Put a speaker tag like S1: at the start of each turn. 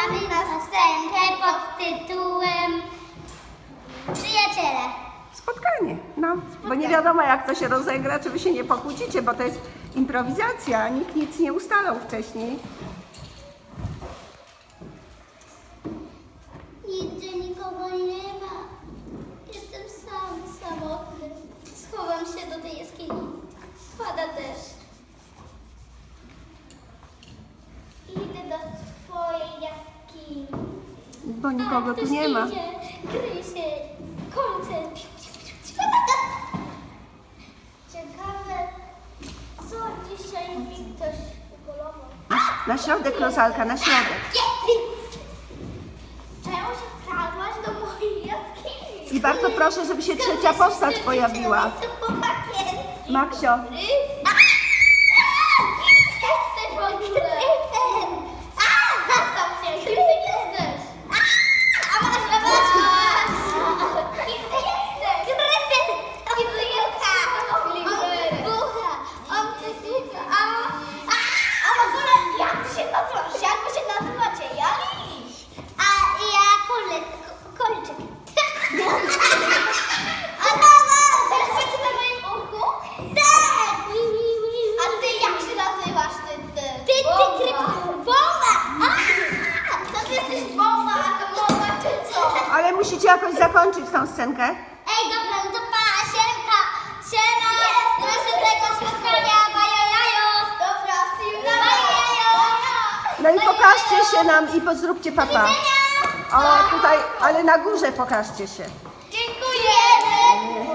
S1: Na scenkę pod tytułem Przyjaciele.
S2: Spotkanie, no. Bo nie wiadomo jak to się rozegra, czy wy się nie pokłócicie, bo to jest improwizacja, nikt nic nie ustalał wcześniej.
S1: Nigdzie nikogo nie ma. Jestem sam, samotny. Schowam się do tej jaskini. Pada deszcz. Idę do.
S2: Bo nikogo tu nie ma.
S1: Kryje się końcem. Ciekawe, co dzisiaj mi ktoś ugolował.
S2: Na środek, Rosalka, na środek.
S1: Czemu się wkradłaś do mojej jaskini?
S2: I bardzo proszę, żeby się trzecia postać pojawiła. Maksio, musicie jakoś zakończyć tą scenkę.
S1: Ej, dobra, no to pa, siemka, siema, do następnego spotkania, bajajajo. Dobra, siemka, bajajajo.
S2: No i pokażcie się nam i pozróbcie papa. O, tutaj, ale na górze pokażcie się. Dziękujemy.